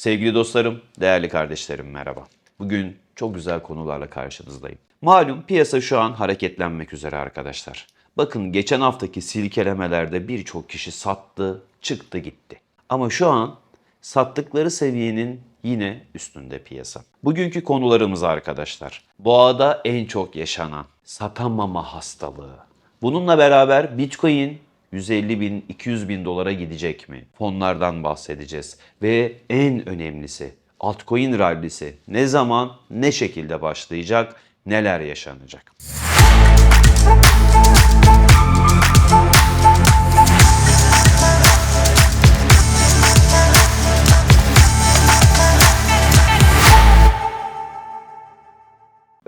Sevgili dostlarım, değerli kardeşlerim merhaba. Bugün çok güzel konularla karşınızdayım. Malum piyasa şu an hareketlenmek üzere arkadaşlar. Bakın geçen haftaki silkelemelerde birçok kişi sattı, çıktı gitti. Ama şu an sattıkları seviyenin yine üstünde piyasa. Bugünkü konularımız arkadaşlar. Boğada en çok yaşanan satamama hastalığı. Bununla beraber Bitcoin 150 bin, 200 bin dolara gidecek mi? Fonlardan bahsedeceğiz. Ve en önemlisi altcoin rallisi ne zaman, ne şekilde başlayacak, neler yaşanacak?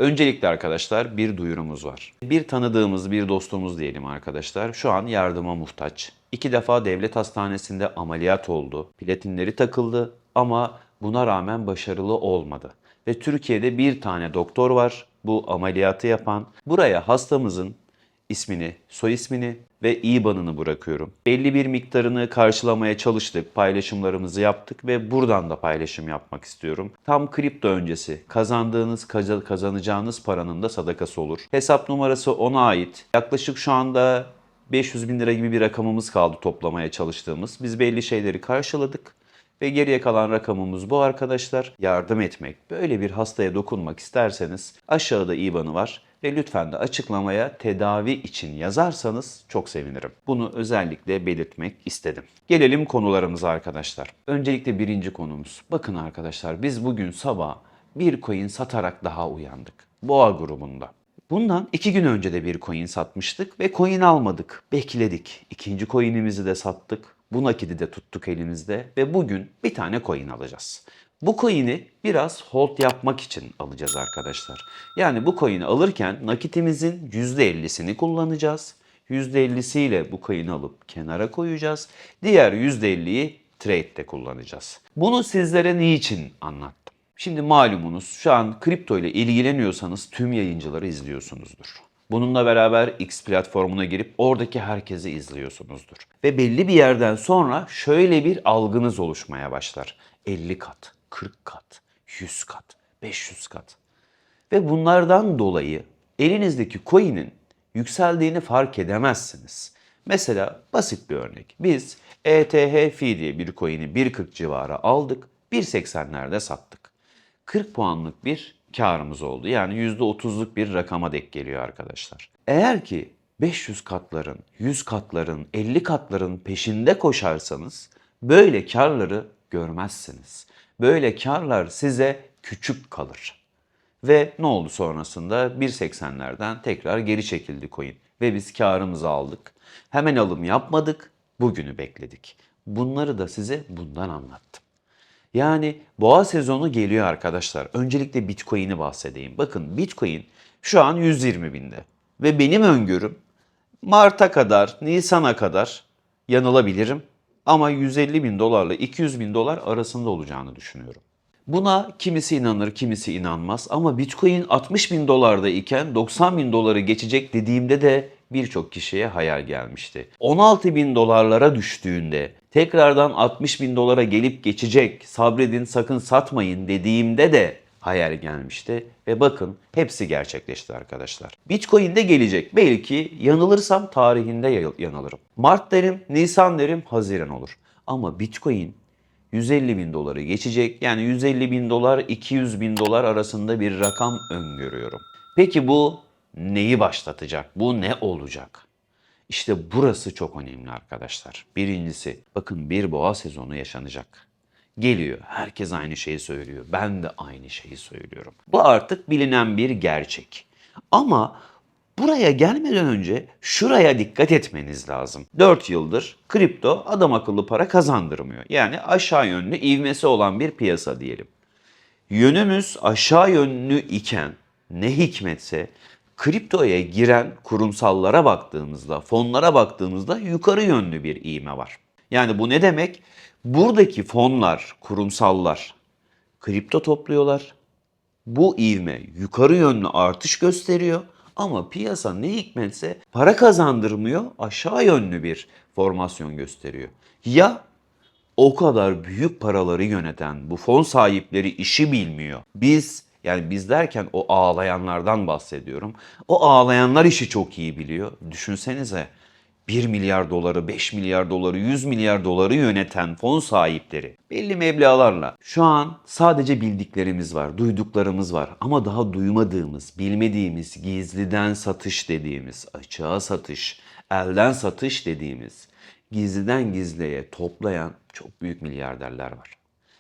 Öncelikle arkadaşlar bir duyurumuz var. Bir tanıdığımız, bir dostumuz diyelim arkadaşlar. Şu an yardıma muhtaç. İki defa devlet hastanesinde ameliyat oldu. Platinleri takıldı ama buna rağmen başarılı olmadı. Ve Türkiye'de bir tane doktor var bu ameliyatı yapan. Buraya hastamızın ismini, soy ismini ve IBAN'ını bırakıyorum. Belli bir miktarını karşılamaya çalıştık, paylaşımlarımızı yaptık ve buradan da paylaşım yapmak istiyorum. Tam kripto öncesi kazandığınız, kaza- kazanacağınız paranın da sadakası olur. Hesap numarası ona ait. Yaklaşık şu anda 500 bin lira gibi bir rakamımız kaldı toplamaya çalıştığımız. Biz belli şeyleri karşıladık. Ve geriye kalan rakamımız bu arkadaşlar. Yardım etmek, böyle bir hastaya dokunmak isterseniz aşağıda IBAN'ı var ve lütfen de açıklamaya tedavi için yazarsanız çok sevinirim. Bunu özellikle belirtmek istedim. Gelelim konularımıza arkadaşlar. Öncelikle birinci konumuz. Bakın arkadaşlar biz bugün sabah bir coin satarak daha uyandık. Boğa grubunda. Bundan iki gün önce de bir coin satmıştık ve coin almadık. Bekledik. İkinci coin'imizi de sattık. Bu nakidi de tuttuk elimizde ve bugün bir tane coin alacağız. Bu coin'i biraz hold yapmak için alacağız arkadaşlar. Yani bu coin'i alırken nakitimizin %50'sini kullanacağız. %50'siyle bu coin'i alıp kenara koyacağız. Diğer %50'yi trade'de kullanacağız. Bunu sizlere niçin anlattım? Şimdi malumunuz şu an kripto ile ilgileniyorsanız tüm yayıncıları izliyorsunuzdur. Bununla beraber X platformuna girip oradaki herkesi izliyorsunuzdur. Ve belli bir yerden sonra şöyle bir algınız oluşmaya başlar. 50 kat, 40 kat, 100 kat, 500 kat. Ve bunlardan dolayı elinizdeki coin'in yükseldiğini fark edemezsiniz. Mesela basit bir örnek. Biz ETH Fi diye bir coin'i 1.40 civarı aldık, 1.80'lerde sattık. 40 puanlık bir karımız oldu. Yani %30'luk bir rakama denk geliyor arkadaşlar. Eğer ki 500 katların, 100 katların, 50 katların peşinde koşarsanız böyle karları görmezsiniz. Böyle karlar size küçük kalır. Ve ne oldu sonrasında? 1.80'lerden tekrar geri çekildi coin. Ve biz karımızı aldık. Hemen alım yapmadık. Bugünü bekledik. Bunları da size bundan anlattım. Yani boğa sezonu geliyor arkadaşlar. Öncelikle Bitcoin'i bahsedeyim. Bakın Bitcoin şu an 120 binde. Ve benim öngörüm Mart'a kadar, Nisan'a kadar yanılabilirim. Ama 150 bin dolarla 200 bin dolar arasında olacağını düşünüyorum. Buna kimisi inanır, kimisi inanmaz. Ama Bitcoin 60 bin dolarda iken 90 bin doları geçecek dediğimde de birçok kişiye hayal gelmişti. 16 bin dolarlara düştüğünde tekrardan 60 bin dolara gelip geçecek sabredin sakın satmayın dediğimde de hayal gelmişti. Ve bakın hepsi gerçekleşti arkadaşlar. Bitcoin de gelecek. Belki yanılırsam tarihinde yanılırım. Mart derim, Nisan derim, Haziran olur. Ama Bitcoin 150 bin doları geçecek. Yani 150 bin dolar 200 bin dolar arasında bir rakam öngörüyorum. Peki bu neyi başlatacak? Bu ne olacak? İşte burası çok önemli arkadaşlar. Birincisi bakın bir boğa sezonu yaşanacak. Geliyor. Herkes aynı şeyi söylüyor. Ben de aynı şeyi söylüyorum. Bu artık bilinen bir gerçek. Ama buraya gelmeden önce şuraya dikkat etmeniz lazım. 4 yıldır kripto adam akıllı para kazandırmıyor. Yani aşağı yönlü ivmesi olan bir piyasa diyelim. Yönümüz aşağı yönlü iken ne hikmetse kriptoya giren kurumsallara baktığımızda, fonlara baktığımızda yukarı yönlü bir iğme var. Yani bu ne demek? Buradaki fonlar, kurumsallar kripto topluyorlar. Bu ivme yukarı yönlü artış gösteriyor ama piyasa ne hikmetse para kazandırmıyor, aşağı yönlü bir formasyon gösteriyor. Ya O kadar büyük paraları yöneten bu fon sahipleri işi bilmiyor. Biz yani biz derken o ağlayanlardan bahsediyorum. O ağlayanlar işi çok iyi biliyor. Düşünsenize 1 milyar doları, 5 milyar doları, 100 milyar doları yöneten fon sahipleri belli meblağlarla şu an sadece bildiklerimiz var, duyduklarımız var ama daha duymadığımız, bilmediğimiz, gizliden satış dediğimiz, açığa satış, elden satış dediğimiz, gizliden gizliye toplayan çok büyük milyarderler var.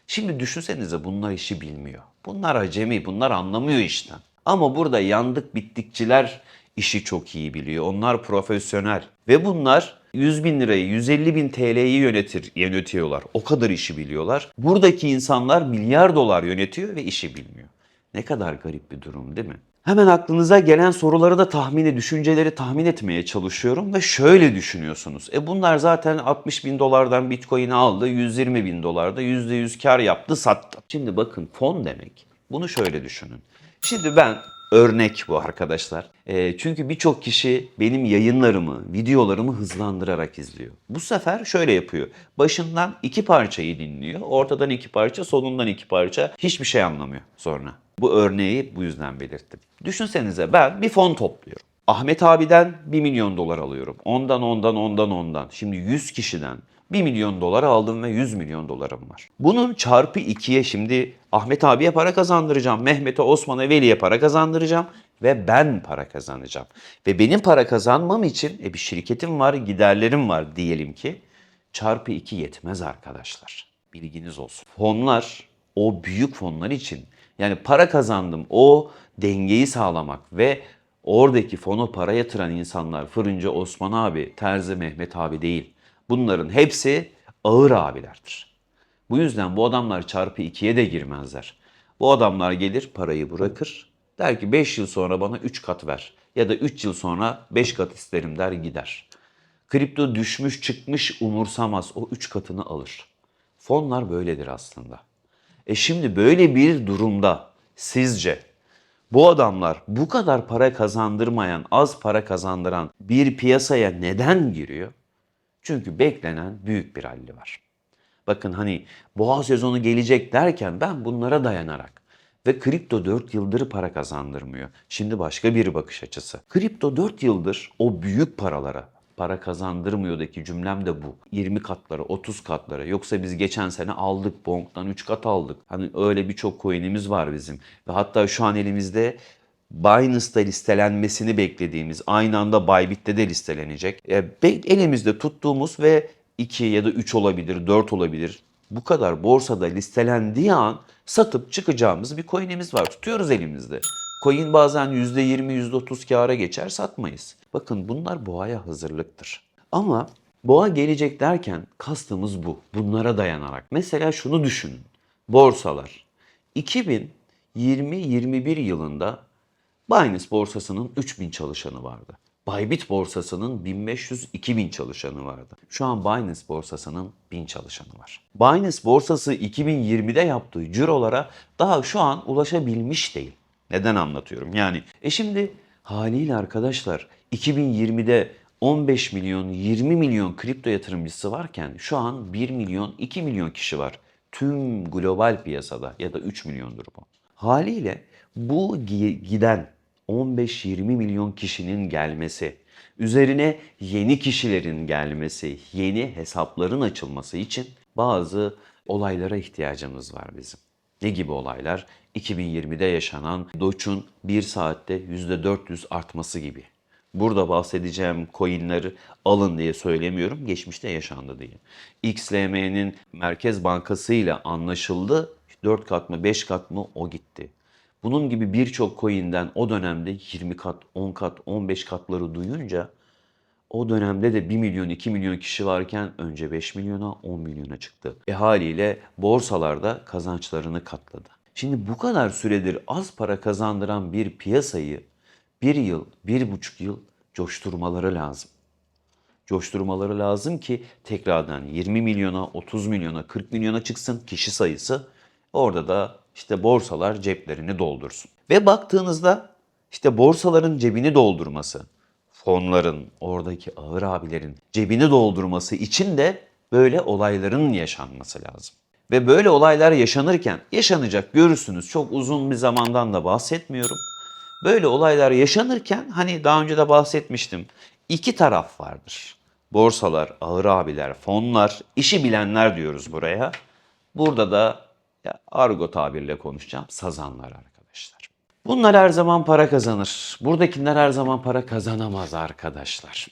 Şimdi düşünsenize bunlar işi bilmiyor. Bunlar acemi, bunlar anlamıyor işten. Ama burada yandık bittikçiler işi çok iyi biliyor. Onlar profesyonel. Ve bunlar 100 bin lirayı, 150 bin TL'yi yönetir, yönetiyorlar. O kadar işi biliyorlar. Buradaki insanlar milyar dolar yönetiyor ve işi bilmiyor. Ne kadar garip bir durum değil mi? Hemen aklınıza gelen soruları da tahmini, düşünceleri tahmin etmeye çalışıyorum ve şöyle düşünüyorsunuz. E bunlar zaten 60 bin dolardan Bitcoin'i aldı, 120 bin dolarda %100 kar yaptı, sattı. Şimdi bakın fon demek. Bunu şöyle düşünün. Şimdi ben örnek bu arkadaşlar. E, çünkü birçok kişi benim yayınlarımı, videolarımı hızlandırarak izliyor. Bu sefer şöyle yapıyor. Başından iki parçayı dinliyor, ortadan iki parça, sonundan iki parça. Hiçbir şey anlamıyor sonra. Bu örneği bu yüzden belirttim. Düşünsenize ben bir fon topluyorum. Ahmet abiden 1 milyon dolar alıyorum. Ondan ondan ondan ondan. Şimdi 100 kişiden 1 milyon dolar aldım ve 100 milyon dolarım var. Bunun çarpı 2'ye şimdi Ahmet abiye para kazandıracağım. Mehmet'e, Osman'a, Veli'ye para kazandıracağım. Ve ben para kazanacağım. Ve benim para kazanmam için e, bir şirketim var, giderlerim var diyelim ki. Çarpı 2 yetmez arkadaşlar. Bilginiz olsun. Fonlar o büyük fonlar için yani para kazandım o dengeyi sağlamak ve oradaki fonu para yatıran insanlar fırıncı Osman abi, terzi Mehmet abi değil. Bunların hepsi ağır abilerdir. Bu yüzden bu adamlar çarpı ikiye de girmezler. Bu adamlar gelir parayı bırakır. Der ki 5 yıl sonra bana 3 kat ver. Ya da 3 yıl sonra 5 kat isterim der gider. Kripto düşmüş çıkmış umursamaz o 3 katını alır. Fonlar böyledir aslında. E şimdi böyle bir durumda sizce bu adamlar bu kadar para kazandırmayan, az para kazandıran bir piyasaya neden giriyor? Çünkü beklenen büyük bir halli var. Bakın hani boğa sezonu gelecek derken ben bunlara dayanarak ve kripto 4 yıldır para kazandırmıyor. Şimdi başka bir bakış açısı. Kripto 4 yıldır o büyük paralara para kazandırmıyordaki cümlem de bu. 20 katlara, 30 katlara. Yoksa biz geçen sene aldık Bonk'tan 3 kat aldık. Hani öyle birçok coin'imiz var bizim. Ve hatta şu an elimizde Binance'da listelenmesini beklediğimiz, aynı anda Bybit'te de listelenecek. E, elimizde tuttuğumuz ve 2 ya da 3 olabilir, 4 olabilir. Bu kadar borsada listelendiği an satıp çıkacağımız bir coin'imiz var. Tutuyoruz elimizde. Coin bazen %20, %30 kâra geçer satmayız. Bakın bunlar boğaya hazırlıktır. Ama boğa gelecek derken kastımız bu. Bunlara dayanarak. Mesela şunu düşünün. Borsalar 2020-21 yılında Binance borsasının 3000 çalışanı vardı. Bybit borsasının 1500-2000 çalışanı vardı. Şu an Binance borsasının 1000 çalışanı var. Binance borsası 2020'de yaptığı cirolara daha şu an ulaşabilmiş değil. Neden anlatıyorum? Yani e şimdi haliyle arkadaşlar 2020'de 15 milyon 20 milyon kripto yatırımcısı varken şu an 1 milyon 2 milyon kişi var. Tüm global piyasada ya da 3 milyondur bu. Haliyle bu gi- giden 15-20 milyon kişinin gelmesi, üzerine yeni kişilerin gelmesi, yeni hesapların açılması için bazı olaylara ihtiyacımız var bizim. Ne gibi olaylar? 2020'de yaşanan Doge'un bir saatte %400 artması gibi. Burada bahsedeceğim coinleri alın diye söylemiyorum. Geçmişte yaşandı diye. XLM'nin Merkez Bankası ile anlaşıldı. 4 kat mı 5 kat mı o gitti. Bunun gibi birçok coin'den o dönemde 20 kat, 10 kat, 15 katları duyunca o dönemde de 1 milyon 2 milyon kişi varken önce 5 milyona 10 milyona çıktı. E haliyle borsalarda kazançlarını katladı. Şimdi bu kadar süredir az para kazandıran bir piyasayı bir yıl, bir buçuk yıl coşturmaları lazım. Coşturmaları lazım ki tekrardan 20 milyona, 30 milyona, 40 milyona çıksın kişi sayısı. Orada da işte borsalar ceplerini doldursun. Ve baktığınızda işte borsaların cebini doldurması, fonların, oradaki ağır abilerin cebini doldurması için de böyle olayların yaşanması lazım. Ve böyle olaylar yaşanırken yaşanacak görürsünüz çok uzun bir zamandan da bahsetmiyorum. Böyle olaylar yaşanırken hani daha önce de bahsetmiştim. iki taraf vardır. Borsalar, ağır abiler, fonlar, işi bilenler diyoruz buraya. Burada da ya argo tabirle konuşacağım sazanlar arkadaşlar. Bunlar her zaman para kazanır. Buradakiler her zaman para kazanamaz arkadaşlar.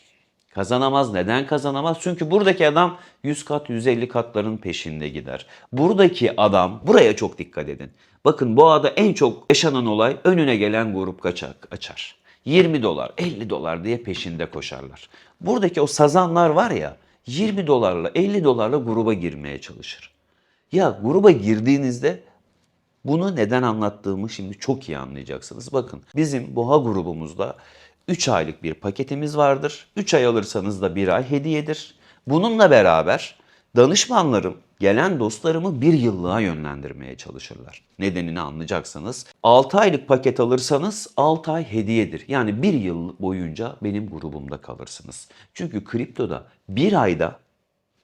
Kazanamaz. Neden kazanamaz? Çünkü buradaki adam 100 kat 150 katların peşinde gider. Buradaki adam buraya çok dikkat edin. Bakın boğada en çok yaşanan olay önüne gelen grup kaçak açar. 20 dolar 50 dolar diye peşinde koşarlar. Buradaki o sazanlar var ya 20 dolarla 50 dolarla gruba girmeye çalışır. Ya gruba girdiğinizde bunu neden anlattığımı şimdi çok iyi anlayacaksınız. Bakın bizim Boğa grubumuzda 3 aylık bir paketimiz vardır. 3 ay alırsanız da 1 ay hediyedir. Bununla beraber danışmanlarım gelen dostlarımı bir yıllığa yönlendirmeye çalışırlar. Nedenini anlayacaksınız. 6 aylık paket alırsanız 6 ay hediyedir. Yani bir yıl boyunca benim grubumda kalırsınız. Çünkü kriptoda bir ayda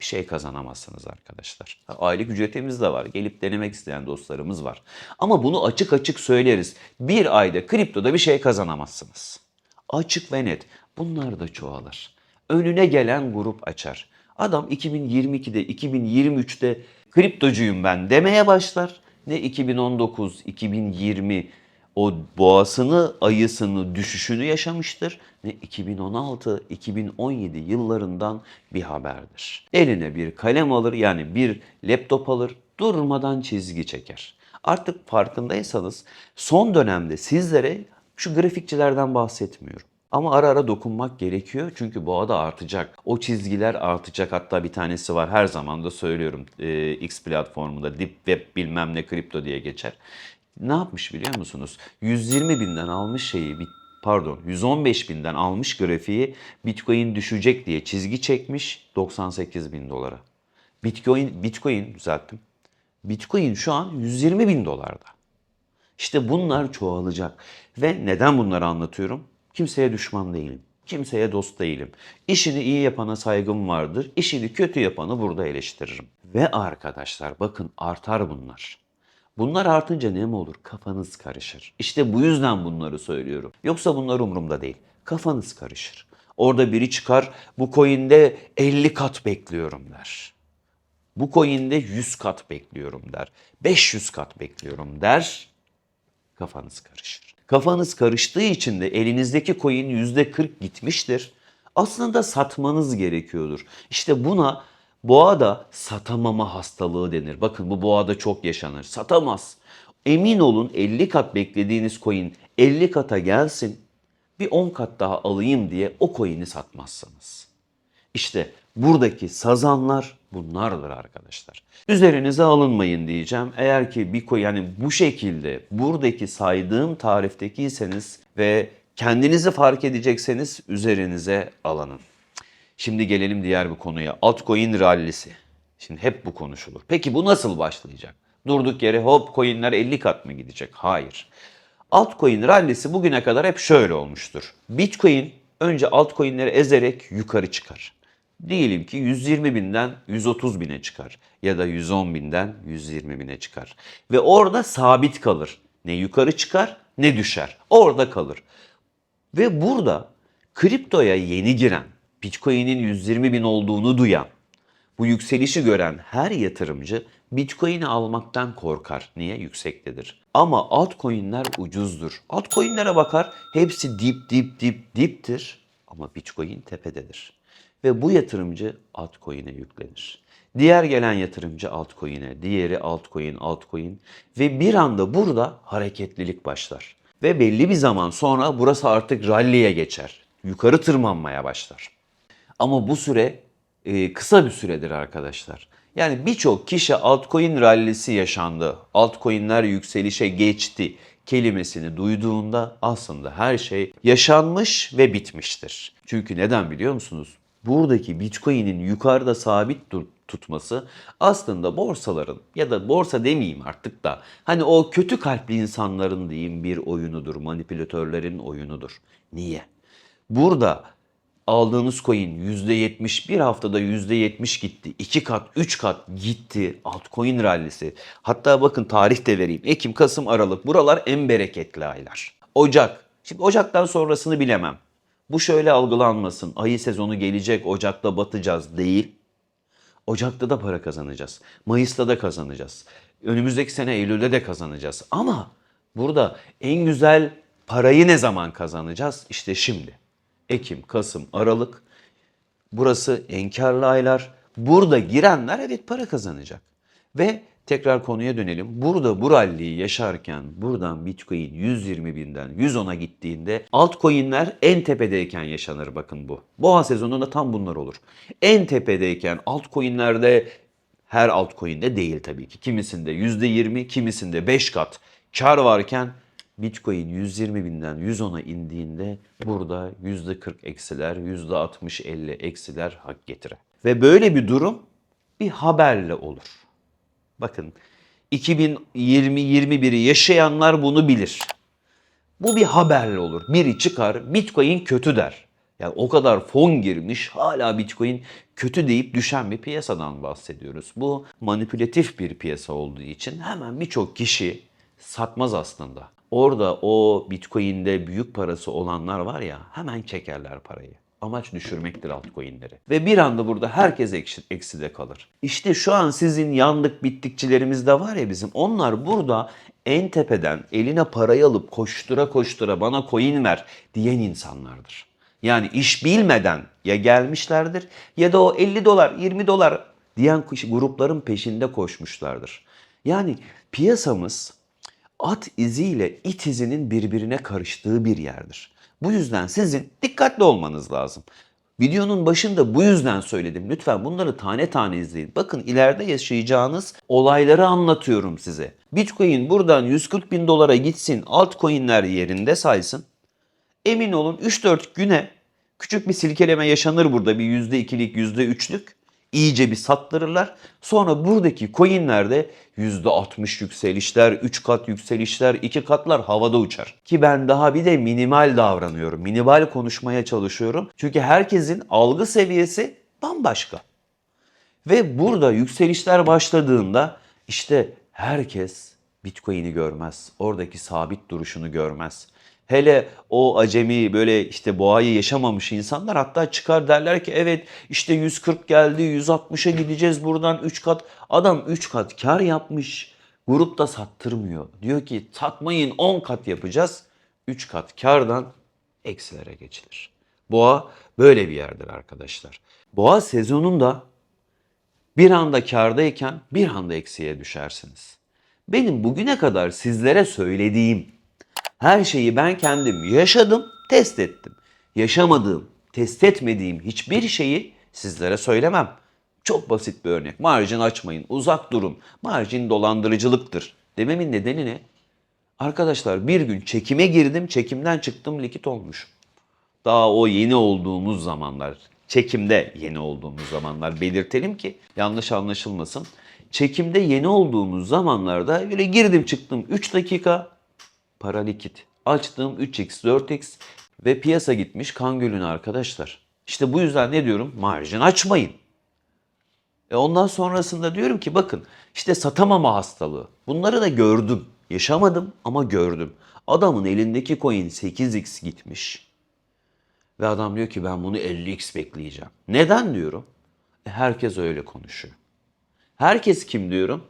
şey kazanamazsınız arkadaşlar. Aylık ücretimiz de var. Gelip denemek isteyen dostlarımız var. Ama bunu açık açık söyleriz. Bir ayda kriptoda bir şey kazanamazsınız. Açık ve net. Bunlar da çoğalır. Önüne gelen grup açar. Adam 2022'de, 2023'te kriptocuyum ben demeye başlar. Ne 2019, 2020 o boğasını, ayısını, düşüşünü yaşamıştır. Ne 2016, 2017 yıllarından bir haberdir. Eline bir kalem alır yani bir laptop alır, durmadan çizgi çeker. Artık farkındaysanız son dönemde sizlere şu grafikçilerden bahsetmiyorum. Ama ara ara dokunmak gerekiyor çünkü boğada artacak. O çizgiler artacak. Hatta bir tanesi var her zaman da söylüyorum e, X platformunda Deep Web bilmem ne kripto diye geçer. Ne yapmış biliyor musunuz? 120 binden almış şeyi pardon 115 binden almış grafiği Bitcoin düşecek diye çizgi çekmiş 98 bin dolara. Bitcoin, Bitcoin düzelttim. Bitcoin şu an 120 bin dolarda. İşte bunlar çoğalacak. Ve neden bunları anlatıyorum? Kimseye düşman değilim. Kimseye dost değilim. İşini iyi yapana saygım vardır. İşini kötü yapanı burada eleştiririm. Ve arkadaşlar bakın artar bunlar. Bunlar artınca ne mi olur? Kafanız karışır. İşte bu yüzden bunları söylüyorum. Yoksa bunlar umurumda değil. Kafanız karışır. Orada biri çıkar bu coin'de 50 kat bekliyorum der. Bu coin'de 100 kat bekliyorum der. 500 kat bekliyorum der. Kafanız karışır. Kafanız karıştığı için de elinizdeki coin %40 gitmiştir. Aslında satmanız gerekiyordur. İşte buna boğada satamama hastalığı denir. Bakın bu boğada çok yaşanır. Satamaz. Emin olun 50 kat beklediğiniz coin 50 kata gelsin. Bir 10 kat daha alayım diye o coin'i satmazsınız. İşte buradaki sazanlar bunlardır arkadaşlar. Üzerinize alınmayın diyeceğim. Eğer ki bir coin yani bu şekilde buradaki saydığım tariftekiyseniz ve kendinizi fark edecekseniz üzerinize alının. Şimdi gelelim diğer bir konuya. Altcoin rallisi. Şimdi hep bu konuşulur. Peki bu nasıl başlayacak? Durduk yere hop coinler 50 kat mı gidecek? Hayır. Altcoin rallisi bugüne kadar hep şöyle olmuştur. Bitcoin önce altcoin'leri ezerek yukarı çıkar. Diyelim ki 120 binden 130 bine çıkar ya da 110 binden 120 bine çıkar. Ve orada sabit kalır. Ne yukarı çıkar ne düşer. Orada kalır. Ve burada kriptoya yeni giren, Bitcoin'in 120 bin olduğunu duyan, bu yükselişi gören her yatırımcı Bitcoin'i almaktan korkar. Niye? Yüksektedir. Ama altcoin'ler ucuzdur. Altcoin'lere bakar hepsi dip dip dip diptir ama Bitcoin tepededir. Ve bu yatırımcı altcoin'e yüklenir. Diğer gelen yatırımcı altcoin'e, diğeri altcoin, altcoin ve bir anda burada hareketlilik başlar. Ve belli bir zaman sonra burası artık rally'e geçer. Yukarı tırmanmaya başlar. Ama bu süre e, kısa bir süredir arkadaşlar. Yani birçok kişi altcoin rallisi yaşandı. Altcoin'ler yükselişe geçti kelimesini duyduğunda aslında her şey yaşanmış ve bitmiştir. Çünkü neden biliyor musunuz? Buradaki Bitcoin'in yukarıda sabit tutması aslında borsaların ya da borsa demeyeyim artık da hani o kötü kalpli insanların diyeyim bir oyunudur, manipülatörlerin oyunudur. Niye? Burada aldığınız coin %70 bir haftada %70 gitti. 2 kat 3 kat gitti altcoin rallisi. Hatta bakın tarih de vereyim. Ekim, Kasım, Aralık buralar en bereketli aylar. Ocak. Şimdi Ocak'tan sonrasını bilemem. Bu şöyle algılanmasın. Ayı sezonu gelecek Ocak'ta batacağız değil. Ocak'ta da para kazanacağız. Mayıs'ta da kazanacağız. Önümüzdeki sene Eylül'de de kazanacağız. Ama burada en güzel parayı ne zaman kazanacağız? İşte şimdi. Ekim, Kasım, Aralık. Burası en karlı aylar. Burada girenler evet para kazanacak. Ve tekrar konuya dönelim. Burada bu ralliyi yaşarken buradan Bitcoin 120 binden 110'a gittiğinde altcoin'ler en tepedeyken yaşanır bakın bu. Boğa sezonunda tam bunlar olur. En tepedeyken altcoin'lerde her altcoin'de değil tabii ki. Kimisinde %20, kimisinde 5 kat kar varken Bitcoin 120 binden 110'a indiğinde burada %40 eksiler, %60-50 eksiler hak getirir. Ve böyle bir durum bir haberle olur. Bakın 2020-21'i yaşayanlar bunu bilir. Bu bir haberle olur. Biri çıkar Bitcoin kötü der. Yani o kadar fon girmiş hala Bitcoin kötü deyip düşen bir piyasadan bahsediyoruz. Bu manipülatif bir piyasa olduğu için hemen birçok kişi satmaz aslında. Orada o Bitcoin'de büyük parası olanlar var ya hemen çekerler parayı. Amaç düşürmektir altcoin'leri. Ve bir anda burada herkes eksi, ekside kalır. İşte şu an sizin yandık bittikçilerimiz de var ya bizim. Onlar burada en tepeden eline parayı alıp koştura koştura bana coin ver diyen insanlardır. Yani iş bilmeden ya gelmişlerdir ya da o 50 dolar 20 dolar diyen grupların peşinde koşmuşlardır. Yani piyasamız at iziyle it izinin birbirine karıştığı bir yerdir. Bu yüzden sizin dikkatli olmanız lazım. Videonun başında bu yüzden söyledim. Lütfen bunları tane tane izleyin. Bakın ileride yaşayacağınız olayları anlatıyorum size. Bitcoin buradan 140 bin dolara gitsin, altcoin'ler yerinde saysın. Emin olun 3-4 güne küçük bir silkeleme yaşanır burada bir %2'lik, %3'lük. İyice bir sattırırlar. Sonra buradaki coinlerde %60 yükselişler, 3 kat yükselişler, 2 katlar havada uçar. Ki ben daha bir de minimal davranıyorum. Minimal konuşmaya çalışıyorum. Çünkü herkesin algı seviyesi bambaşka. Ve burada yükselişler başladığında işte herkes Bitcoin'i görmez. Oradaki sabit duruşunu görmez. Hele o acemi böyle işte boğayı yaşamamış insanlar hatta çıkar derler ki evet işte 140 geldi 160'a gideceğiz buradan 3 kat. Adam 3 kat kar yapmış. Grup da sattırmıyor. Diyor ki satmayın 10 kat yapacağız. 3 kat kardan eksilere geçilir. Boğa böyle bir yerdir arkadaşlar. Boğa sezonunda bir anda kardayken bir anda eksiye düşersiniz. Benim bugüne kadar sizlere söylediğim her şeyi ben kendim yaşadım, test ettim. Yaşamadığım, test etmediğim hiçbir şeyi sizlere söylemem. Çok basit bir örnek. Marjin açmayın, uzak durun. Marjin dolandırıcılıktır. Dememin nedeni ne? Arkadaşlar bir gün çekime girdim, çekimden çıktım likit olmuş. Daha o yeni olduğumuz zamanlar, çekimde yeni olduğumuz zamanlar belirtelim ki yanlış anlaşılmasın. Çekimde yeni olduğumuz zamanlarda böyle girdim çıktım 3 dakika para likit. Açtığım 3x, 4x ve piyasa gitmiş kan gölüne arkadaşlar. İşte bu yüzden ne diyorum? Marjin açmayın. E ondan sonrasında diyorum ki bakın işte satamama hastalığı. Bunları da gördüm. Yaşamadım ama gördüm. Adamın elindeki coin 8x gitmiş. Ve adam diyor ki ben bunu 50x bekleyeceğim. Neden diyorum? E herkes öyle konuşuyor. Herkes kim diyorum?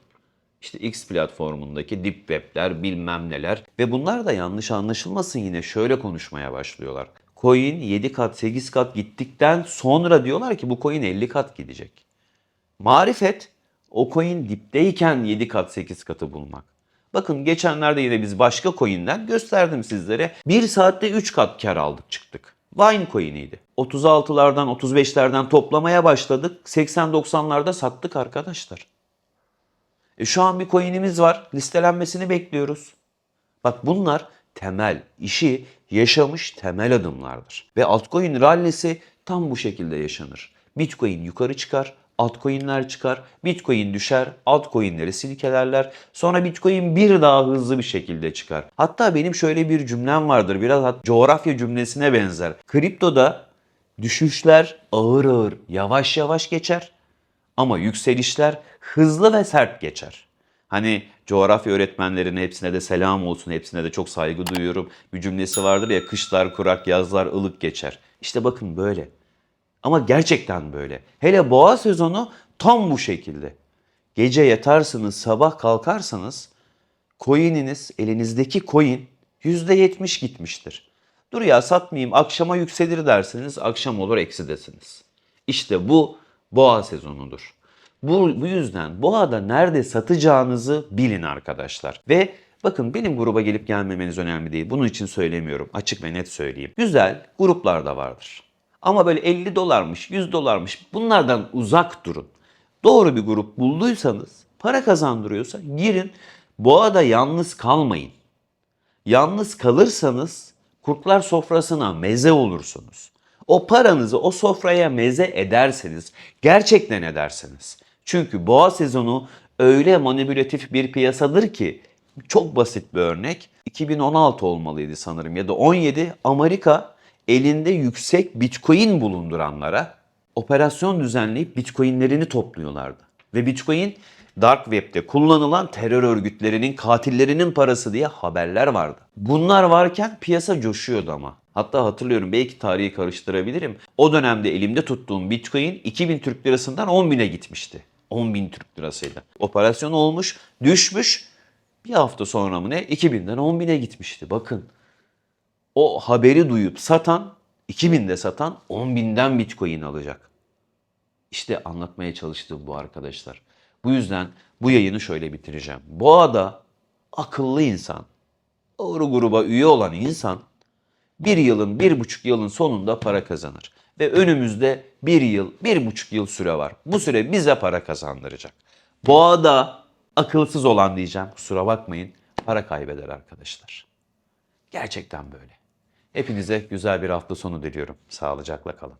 İşte X platformundaki deep web'ler bilmem neler ve bunlar da yanlış anlaşılmasın yine şöyle konuşmaya başlıyorlar. Coin 7 kat 8 kat gittikten sonra diyorlar ki bu coin 50 kat gidecek. Marifet o coin dipteyken 7 kat 8 katı bulmak. Bakın geçenlerde yine biz başka coin'den gösterdim sizlere. 1 saatte 3 kat kar aldık çıktık. Vine coin'iydi. 36'lardan 35'lerden toplamaya başladık. 80-90'larda sattık arkadaşlar. E şu an bir coin'imiz var. Listelenmesini bekliyoruz. Bak bunlar temel, işi yaşamış temel adımlardır. Ve altcoin rallisi tam bu şekilde yaşanır. Bitcoin yukarı çıkar, altcoin'ler çıkar, Bitcoin düşer, altcoin'leri silkelerler. Sonra Bitcoin bir daha hızlı bir şekilde çıkar. Hatta benim şöyle bir cümlem vardır. Biraz coğrafya cümlesine benzer. Kriptoda Düşüşler ağır ağır, yavaş yavaş geçer. Ama yükselişler hızlı ve sert geçer. Hani coğrafya öğretmenlerinin hepsine de selam olsun, hepsine de çok saygı duyuyorum. Bir cümlesi vardır ya kışlar kurak, yazlar ılık geçer. İşte bakın böyle. Ama gerçekten böyle. Hele boğa sezonu tam bu şekilde. Gece yatarsınız, sabah kalkarsanız coin'iniz, elinizdeki coin %70 gitmiştir. Dur ya satmayayım, akşama yükselir dersiniz, akşam olur eksidesiniz. İşte bu boğa sezonudur. Bu, bu yüzden boğada nerede satacağınızı bilin arkadaşlar. Ve bakın benim gruba gelip gelmemeniz önemli değil. Bunun için söylemiyorum. Açık ve net söyleyeyim. Güzel gruplar da vardır. Ama böyle 50 dolarmış, 100 dolarmış bunlardan uzak durun. Doğru bir grup bulduysanız, para kazandırıyorsa girin. Boğada yalnız kalmayın. Yalnız kalırsanız kurtlar sofrasına meze olursunuz. O paranızı o sofraya meze ederseniz, gerçekten ederseniz. Çünkü boğa sezonu öyle manipülatif bir piyasadır ki çok basit bir örnek. 2016 olmalıydı sanırım ya da 17 Amerika elinde yüksek bitcoin bulunduranlara operasyon düzenleyip bitcoinlerini topluyorlardı. Ve bitcoin dark web'de kullanılan terör örgütlerinin katillerinin parası diye haberler vardı. Bunlar varken piyasa coşuyordu ama. Hatta hatırlıyorum belki tarihi karıştırabilirim. O dönemde elimde tuttuğum bitcoin 2000 Türk lirasından 10 bine gitmişti. 10 bin Türk lirasıyla. Operasyon olmuş, düşmüş. Bir hafta sonra mı ne 2000'den 10 bine gitmişti. Bakın o haberi duyup satan 2000'de satan 10.000'den bitcoin alacak. İşte anlatmaya çalıştığım bu arkadaşlar. Bu yüzden bu yayını şöyle bitireceğim. Boğada akıllı insan, doğru gruba üye olan insan bir yılın, bir buçuk yılın sonunda para kazanır. Ve önümüzde bir yıl, bir buçuk yıl süre var. Bu süre bize para kazandıracak. Boğada akılsız olan diyeceğim, kusura bakmayın, para kaybeder arkadaşlar. Gerçekten böyle. Hepinize güzel bir hafta sonu diliyorum. Sağlıcakla kalın.